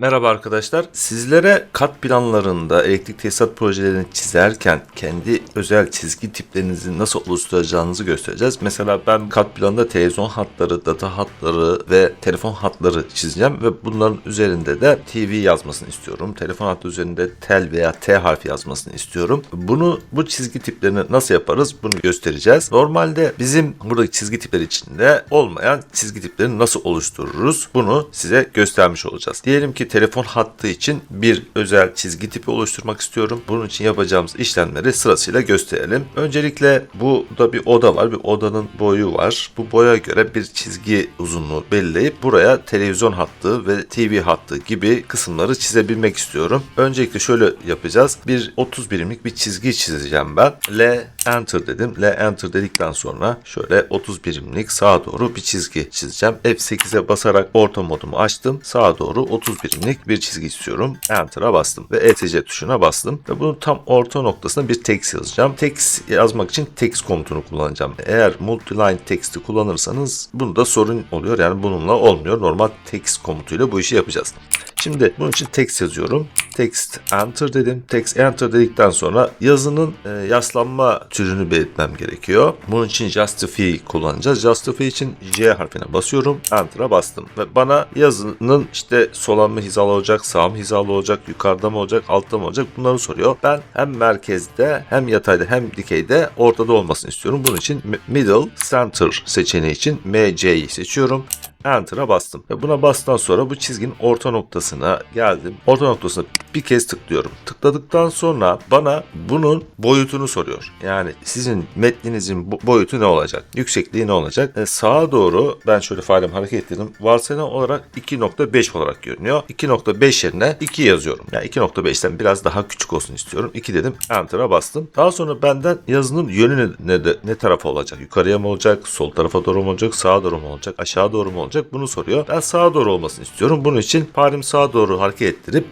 Merhaba arkadaşlar. Sizlere kat planlarında elektrik tesisat projelerini çizerken kendi özel çizgi tiplerinizi nasıl oluşturacağınızı göstereceğiz. Mesela ben kat planında televizyon hatları, data hatları ve telefon hatları çizeceğim ve bunların üzerinde de TV yazmasını istiyorum. Telefon hattı üzerinde tel veya T harfi yazmasını istiyorum. Bunu bu çizgi tiplerini nasıl yaparız bunu göstereceğiz. Normalde bizim buradaki çizgi tipler içinde olmayan çizgi tipleri nasıl oluştururuz bunu size göstermiş olacağız. Diyelim ki telefon hattı için bir özel çizgi tipi oluşturmak istiyorum. Bunun için yapacağımız işlemleri sırasıyla gösterelim. Öncelikle burada bir oda var. Bir odanın boyu var. Bu boya göre bir çizgi uzunluğu belirleyip buraya televizyon hattı ve TV hattı gibi kısımları çizebilmek istiyorum. Öncelikle şöyle yapacağız. Bir 30 birimlik bir çizgi çizeceğim ben. L enter dedim. L enter dedikten sonra şöyle 30 birimlik sağa doğru bir çizgi çizeceğim. F8'e basarak orta modumu açtım. Sağa doğru 30 birimlik bir çizgi istiyorum. Enter'a bastım ve ETC tuşuna bastım. Ve bunun tam orta noktasına bir text yazacağım. Text yazmak için text komutunu kullanacağım. Eğer multiline text'i kullanırsanız bunda sorun oluyor. Yani bununla olmuyor. Normal text komutuyla bu işi yapacağız. Şimdi bunun için text yazıyorum. Text enter dedim. Text enter dedikten sonra yazının e, yaslanma türünü belirtmem gerekiyor. Bunun için justify kullanacağız. Justify için J harfine basıyorum. Enter'a bastım. Ve bana yazının işte sola mı hizalı olacak, sağ mı hizalı olacak, yukarıda mı olacak, altta mı olacak bunları soruyor. Ben hem merkezde hem yatayda hem dikeyde ortada olmasını istiyorum. Bunun için middle center seçeneği için MC'yi seçiyorum. Enter'a bastım. Ve buna bastıktan sonra bu çizginin orta noktasına geldim. Orta noktasına bir kez tıklıyorum. Tıkladıktan sonra bana bunun boyutunu soruyor. Yani sizin metninizin bo- boyutu ne olacak? Yüksekliği ne olacak? E, sağa doğru ben şöyle failimi hareket ettirdim. Varsayılan olarak 2.5 olarak görünüyor. 2.5 yerine 2 yazıyorum. Yani 2.5'ten biraz daha küçük olsun istiyorum. 2 dedim. Enter'a bastım. Daha sonra benden yazının yönü ne, ne, ne tarafa olacak? Yukarıya mı olacak? Sol tarafa doğru mu olacak? Sağa doğru mu olacak? Aşağı doğru mu olacak? Bunu soruyor. Ben sağa doğru olmasını istiyorum. Bunun için faremi sağa doğru hareket ettirip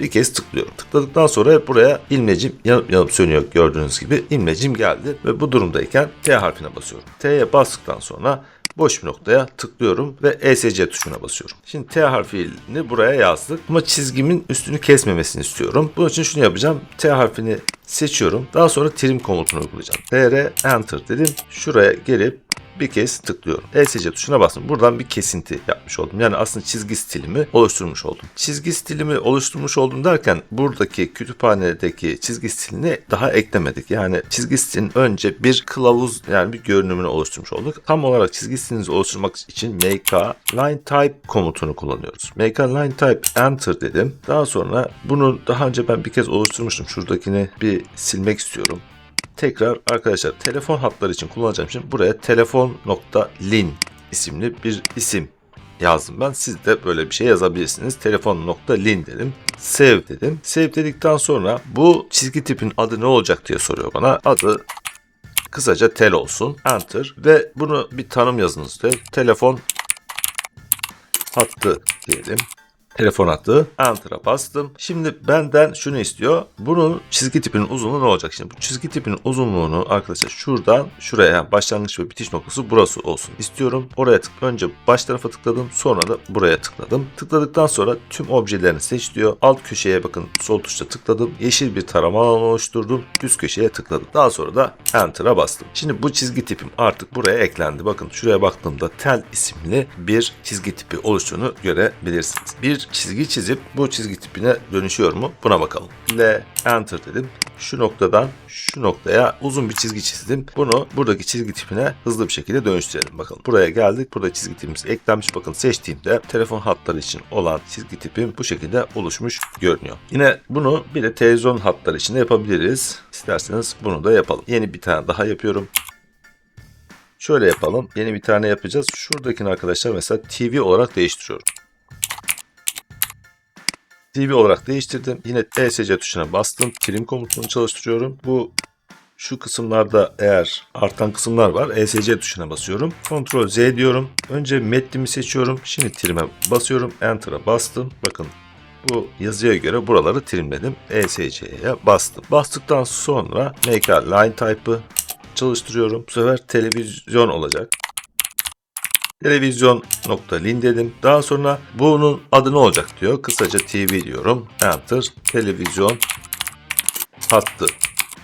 bir kez tıklıyorum. Tıkladıktan sonra buraya ilmecim yanıp yanıp sönüyor gördüğünüz gibi. ilmecim geldi ve bu durumdayken T harfine basıyorum. T'ye bastıktan sonra boş bir noktaya tıklıyorum ve ESC tuşuna basıyorum. Şimdi T harfini buraya yazdık ama çizgimin üstünü kesmemesini istiyorum. Bunun için şunu yapacağım. T harfini seçiyorum. Daha sonra trim komutunu uygulayacağım. TR Enter dedim. Şuraya gelip bir kez tıklıyorum. ESC tuşuna bastım. Buradan bir kesinti yapmış oldum. Yani aslında çizgi stilimi oluşturmuş oldum. Çizgi stilimi oluşturmuş oldum derken buradaki kütüphanedeki çizgi stilini daha eklemedik. Yani çizgi stilin önce bir kılavuz yani bir görünümünü oluşturmuş olduk. Tam olarak çizgi stilinizi oluşturmak için make line type komutunu kullanıyoruz. Make line type enter dedim. Daha sonra bunu daha önce ben bir kez oluşturmuştum. Şuradakini bir silmek istiyorum tekrar arkadaşlar telefon hatları için kullanacağım için buraya telefon.lin isimli bir isim yazdım ben. Siz de böyle bir şey yazabilirsiniz. Telefon.lin dedim. Save dedim. Save dedikten sonra bu çizgi tipin adı ne olacak diye soruyor bana. Adı kısaca tel olsun. Enter ve bunu bir tanım yazınız diyor. Telefon hattı diyelim telefon hattı. Enter'a bastım. Şimdi benden şunu istiyor. Bunun çizgi tipinin uzunluğu ne olacak? Şimdi bu çizgi tipinin uzunluğunu arkadaşlar şuradan şuraya yani başlangıç ve bitiş noktası burası olsun istiyorum. Oraya tık önce baş tarafa tıkladım sonra da buraya tıkladım. Tıkladıktan sonra tüm objelerini seç diyor. Alt köşeye bakın sol tuşla tıkladım. Yeşil bir tarama alanı oluşturdum. Üst köşeye tıkladım. Daha sonra da Enter'a bastım. Şimdi bu çizgi tipim artık buraya eklendi. Bakın şuraya baktığımda tel isimli bir çizgi tipi oluştuğunu görebilirsiniz. Bir çizgi çizip bu çizgi tipine dönüşüyor mu? Buna bakalım. L enter dedim. Şu noktadan şu noktaya uzun bir çizgi çizdim. Bunu buradaki çizgi tipine hızlı bir şekilde dönüştürelim. Bakalım buraya geldik. Burada çizgi tipimiz eklenmiş. Bakın seçtiğimde telefon hatları için olan çizgi tipim bu şekilde oluşmuş görünüyor. Yine bunu bir de televizyon hatları için de yapabiliriz. İsterseniz bunu da yapalım. Yeni bir tane daha yapıyorum. Şöyle yapalım. Yeni bir tane yapacağız. Şuradakini arkadaşlar mesela TV olarak değiştiriyorum. TV olarak değiştirdim. Yine ESC tuşuna bastım. Trim komutunu çalıştırıyorum. Bu şu kısımlarda eğer artan kısımlar var ESC tuşuna basıyorum. Ctrl Z diyorum. Önce metnimi seçiyorum. Şimdi trim'e basıyorum. Enter'a bastım. Bakın bu yazıya göre buraları trimledim. ESC'ye bastım. Bastıktan sonra Make a Line Type'ı çalıştırıyorum. Bu sefer televizyon olacak. Televizyon.lin dedim. Daha sonra bunun adı ne olacak diyor. Kısaca TV diyorum. Enter. Televizyon hattı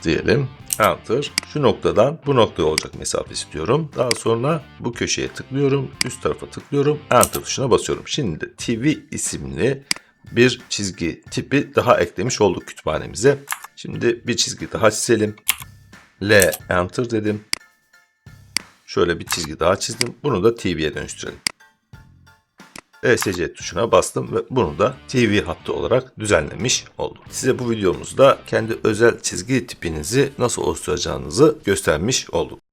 diyelim. Enter. Şu noktadan bu noktaya olacak mesafe istiyorum. Daha sonra bu köşeye tıklıyorum. Üst tarafa tıklıyorum. Enter tuşuna basıyorum. Şimdi de TV isimli bir çizgi tipi daha eklemiş olduk kütüphanemize. Şimdi bir çizgi daha çizelim. L enter dedim. Şöyle bir çizgi daha çizdim. Bunu da TV'ye dönüştürelim. ESC tuşuna bastım ve bunu da TV hattı olarak düzenlemiş oldum. Size bu videomuzda kendi özel çizgi tipinizi nasıl oluşturacağınızı göstermiş olduk.